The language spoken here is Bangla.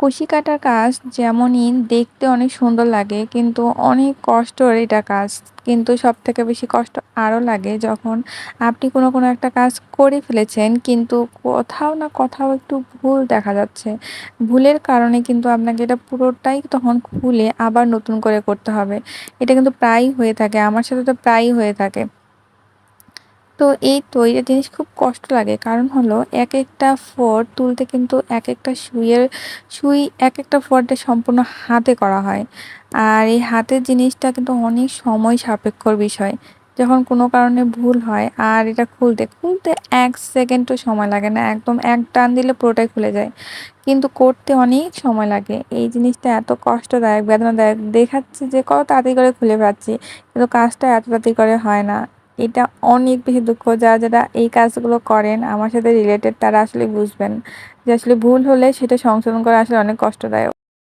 কুশি কাটার কাজ যেমনই দেখতে অনেক সুন্দর লাগে কিন্তু অনেক কষ্টের এটা কাজ। কিন্তু সব থেকে বেশি কষ্ট আরও লাগে যখন আপনি কোনো, কোনো একটা কাজ করে ফেলেছেন কিন্তু কোথাও না কোথাও একটু ভুল দেখা যাচ্ছে। ভুলের কারণে কিন্তু আপনাকে এটা পুরোটাই তখন খুলে আবার নতুন করে করতে হবে। এটা কিন্তু প্রায়ই হয়ে থাকে। আমার সাথে তো প্রায়ই হয়ে থাকে। তো এই তৈরি জিনিস খুব কষ্ট লাগে। কারণ হলো এক একটা ফোঁড় তুলতে কিন্তু একেকটা সুইয়ের সুই এক একটা ফোঁড়টা সম্পূর্ণ হাতে করা হয়। আর এই হাতের জিনিসটা কিন্তু অনেক সময় সাপেক্ষর বিষয়। যখন কোনো কারণে ভুল হয় আর এটা খুলতে, খুলতে ১ সেকেন্ডও সময় লাগে না। একদম এক টান দিলে পুরোটাই খুলে যায়। কিন্তু করতে অনেক সময় লাগে। এই জিনিসটা এত কষ্টদায়ক, বেদনাদায়ক দেখাচ্ছে যে কত তাড়াতাড়ি করে খুলে ফেলাচ্ছি। কিন্তু কাজটা এত তাড়াতাড়ি করে হয় না। এটা অনেক বেশি দুঃখ যারা, যারা এই কাজগুলো করেন আমার সাথে রিলেটেড তারা আসলে বুঝবেন। যে আসলে ভুল হলে সেটা সংশোধন করা আসলে অনেক কষ্টদায়ক।